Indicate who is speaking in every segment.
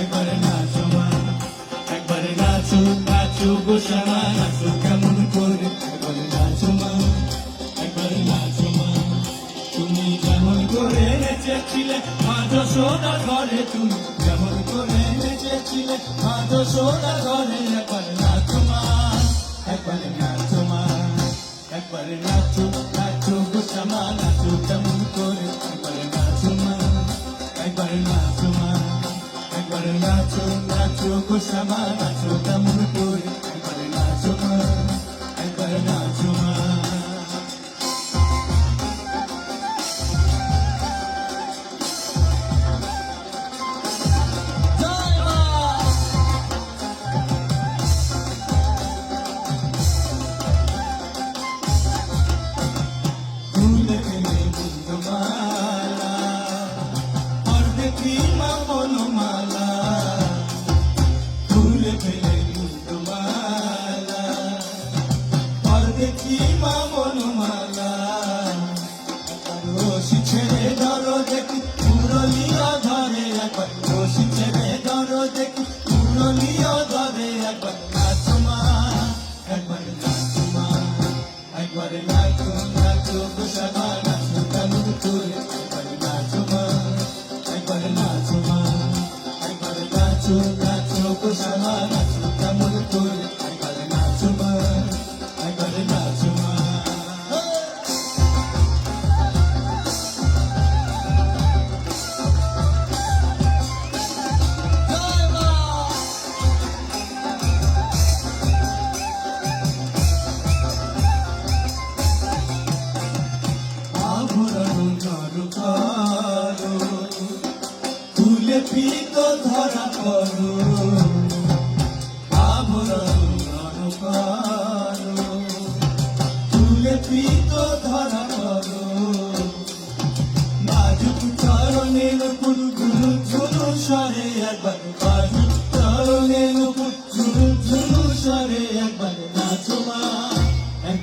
Speaker 1: একবারে নাচো একবারে নাচো নাচো কেমন করে একবারে তুমি যেমন করে নেচেছিলে মা যশোদা ঘরে তুমি যেমন করে একবারে মা একবারে নাচো নাচো নাচো গো শ্যামা নাচো, কেমন করে? নাচো গো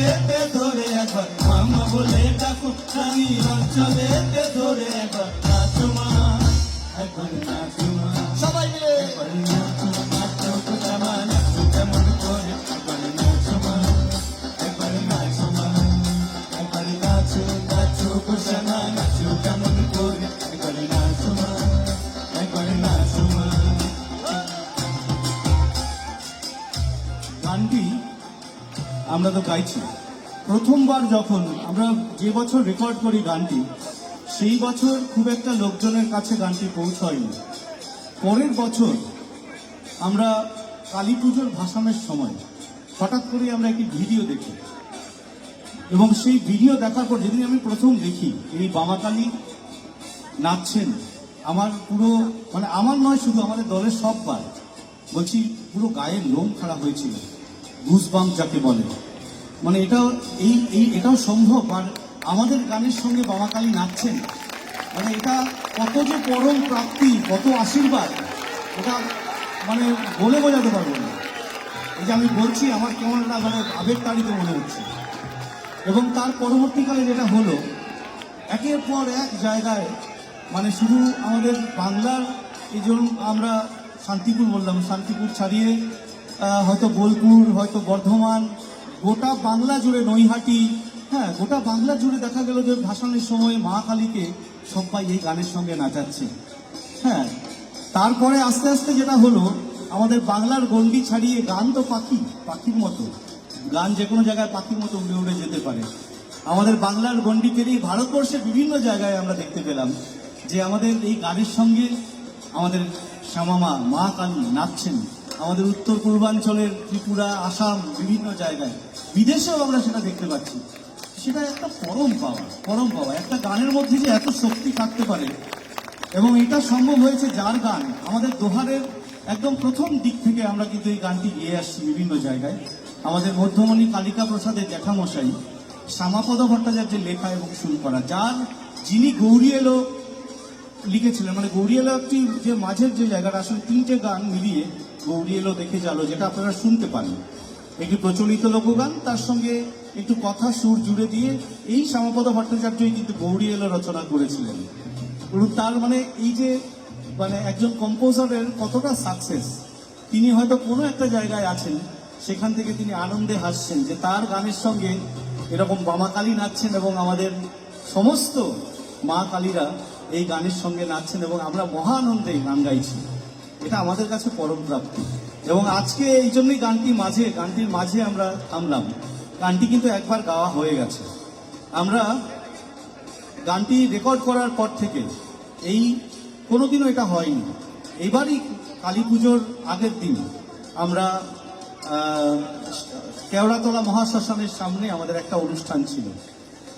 Speaker 1: অঞ্চলেতে ধরে একবার মামা বলে ডাকো রানী অঞ্চলেতে ধরে একবার নাচো মা একবার নাচো মা সবাই মিলে। একবার নাচো নাচো কুচামা আমরা তো গাইছি। প্রথমবার যখন আমরা যে বছর রেকর্ড করি গানটি, সেই বছর খুব একটা লোকজনের কাছে গানটি পৌঁছয়নি। পরের বছর আমরা কালী পুজোর ভাসানের সময় হঠাৎ করে আমরা একটি ভিডিও দেখি। এবং সেই ভিডিও দেখার পর যেদিন আমি প্রথম দেখি, এই বামাকালী নাচছেন, আমার পুরো মানে আমার নয়, শুধু আমাদের দলের সব সববার বলছি পুরো গায়ের লোম খাড়া হয়েছিল। ঘুষবাম যাকে বলে। মানে এটাও, এই এই, এটাও সম্ভব। আর আমাদের গানের সঙ্গে বামাকালী নাচছেন। মানে এটা কত যে পরম প্রাপ্তি, কত আশীর্বাদ, এটা মানে বলে বোঝাতে পারব না। এই যে আমি বলছি, আমার কেমন একটা মানে আবেগ তাড়িত মনে হচ্ছে। এবং তার পরবর্তীকালে যেটা হলো, একের পর এক জায়গায় মানে শুধু আমাদের বাংলার, এই আমরা শান্তিপুর বললাম, শান্তিপুর ছাড়িয়ে হয়তো বোলপুর, হয়তো বর্ধমান, গোটা বাংলা জুড়ে নৈহাটি হ্যাঁ গোটা বাংলা জুড়ে দেখা গেল যে ভাসানের সময় মা কালীকে সবাই এই গানের সঙ্গে নাচাচ্ছে। হ্যাঁ তারপরে আস্তে আস্তে যেটা হলো,
Speaker 2: আমাদের বাংলার গন্ডি ছাড়িয়ে গান তো পাখি, পাখির মতো। গান যে কোনো জায়গায় পাখির মতো উড়ে উড়ে যেতে পারে। আমাদের বাংলার গন্ডি পেরিয়ে ভারতবর্ষের বিভিন্ন জায়গায় আমরা দেখতে পেলাম যে আমাদের এই গানের সঙ্গে আমাদের শ্যামামা, মা কালী নাচছেন। আমাদের উত্তর পূর্বাঞ্চলের ত্রিপুরা, আসাম বিভিন্ন জায়গায়। বিদেশেও আমরা সেটা দেখতে পাচ্ছি। সেটা একটা পরম পাওয়া পরম পাওয়া। একটা গানের মধ্যে যে এত শক্তি থাকতে পারে। এবং এটা সম্ভব হয়েছে যার গান আমাদের দোহারের একদম প্রথম দিক থেকে আমরা কিন্তু এই গানটি গেয়ে আসছি বিভিন্ন জায়গায়। আমাদের মধ্যমণি কালিকা প্রসাদের জ্যাঠামশাই, শ্যামাপদ ভট্টাচার্যের লেখা এবং শুরু করা, যার যিনি গৌরী এলো লিখেছিলেন। মানে গৌরী এলো একটি যে মাঝের যে জায়গাটা, আসলে তিনটে গান মিলিয়ে গৌরী এলো দেখে যালো যেটা আপনারা শুনতে পারেন একটি প্রচলিত লোকগান, তার সঙ্গে একটু কথা সুর জুড়ে দিয়ে এই শ্যামাপদ ভট্টাচার্যই কিন্তু গৌরী এলো রচনা করেছিলেন। এবং তার মানে এই যে মানে একজন কম্পোজারের কতটা সাকসেস তিনি হয়তো কোনো একটা জায়গায় আছেন, সেখান থেকে তিনি আনন্দে হাসছেন যে তার গানের সঙ্গে এরকম বামা কালী নাচছেন এবং আমাদের সমস্ত মা কালীরা এই গানের সঙ্গে নাচছেন এবং আমরা মহা আনন্দে গান গাইছি। এটা আমাদের কাছে পরম এবং আজকে এই জন্যই গানটি মাঝে, গানটির মাঝে আমরা থামলাম। গানটি কিন্তু একবার গাওয়া হয়ে গেছে। আমরা গানটি রেকর্ড করার পর থেকে এই কোনোদিনও এটা হয়নি। এবারই কালী পুজোর আগের দিন আমরা কেওড়াতলা মহাশ্মশানের সামনে আমাদের একটা অনুষ্ঠান ছিল।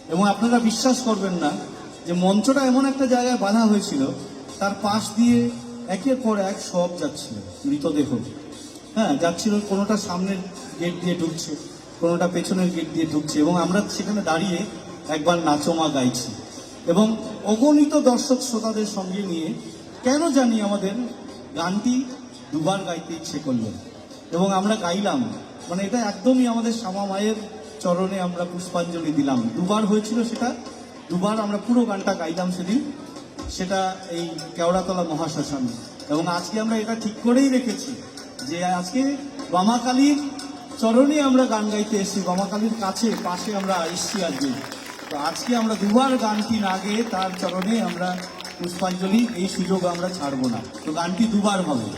Speaker 2: এবং আপনারা বিশ্বাস করবেন না যে মঞ্চটা এমন একটা জায়গায় বাঁধা হয়েছিল, তার পাশ দিয়ে একের পর এক সব যাচ্ছিল, মৃতদেহ। হ্যাঁ যাচ্ছিল কোনোটা সামনের গেট দিয়ে ঢুকছে, কোনোটা পেছনের গেট দিয়ে ঢুকছে এবং আমরা সেখানে দাঁড়িয়ে একবার নাচমা গাইছি এবং অগণিত দর্শক শ্রোতাদের সঙ্গে নিয়ে কেন জানি আমাদের গানটি দুবার গাইতে ইচ্ছে করল। এবং আমরা গাইলাম মানে এটা একদমই আমাদের শ্যামা মায়ের চরণে আমরা পুষ্পাঞ্জলি দিলাম। দুবার হয়েছিল সেটা, দুবার আমরা পুরো গানটা গাইলাম সেদিন। সেটা এই কেওড়াতলা মহাশ্মশানে। এবং আজকে আমরা এটা ঠিক করেই রেখেছি যে আজকে বামাকালীর চরণে আমরা গান গাইতে এসেছি, বামাকালীর কাছে, পাশে আমরা এসেছি আজকে তো আজকে আমরা দুবার গানটি না গেয়ে তার চরণে আমরা পুষ্পাঞ্জলি, এই সুযোগ আমরা ছাড়বো না। তো গানটি দুবার হবে।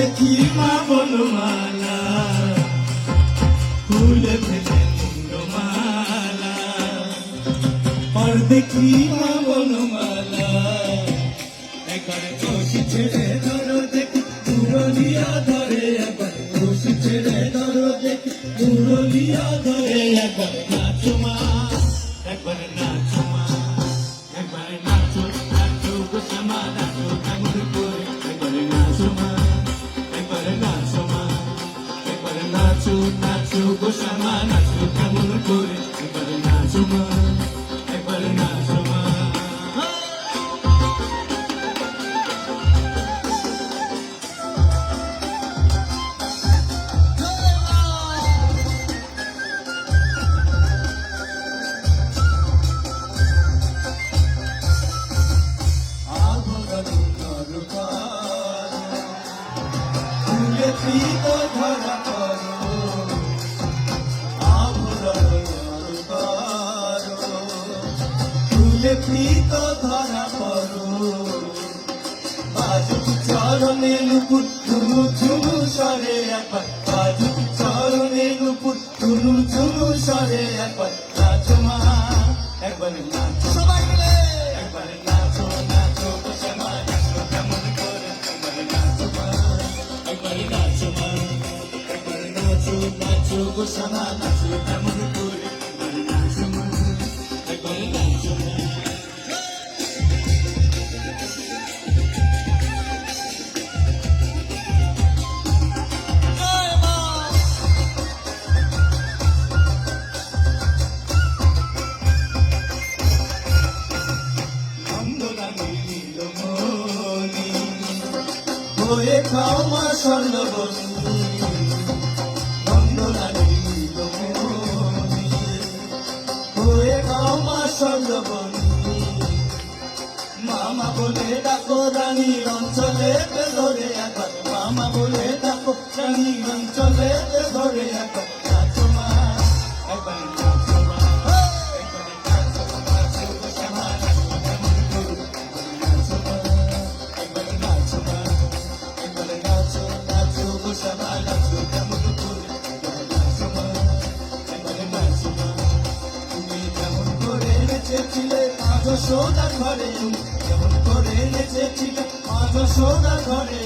Speaker 2: দেখি মা বলো মালা ফুলে ফেলে মালা পর দেখি মা বলো মালা একবার খুশি ছেড়ে ধরো দেখি, পুরলিয়া ধরে একবার। খুশি ছেড়ে ধরো দেখি, পুরলিয়া ধরে একবার। নাচো মা, একবার নাচো মা, একবার নাচো নাচো গো শ্যামা নাচো নাচো প্রীত ধরা পড়ো। বাজুক চরণে নুপুর ঝুমু ঝুমু সরে একবার। বাজুক চরণে নুপুর ঝুমু ঝুমু সরে একবার। নাচো মা একবার নাচো। সবাই মিলে। একবার নাচো নাচো গো শ্যামা নাচো কেমন করে। একবার নাচো মা একবার নাচো মা একবার নাচো নাচো গো শ্যামা নাচো কেমন করে। হয়ে
Speaker 1: ক্ষমা স্বর্ণবন্দী। হয়ে ক্ষমা স্বর্ণবন্দী। মামা বলে ডাকো রানীর অঞ্চলে মাঝ সোনার ঘরে যেমন করে নেচেছিল মাঝ সোনার ঘরে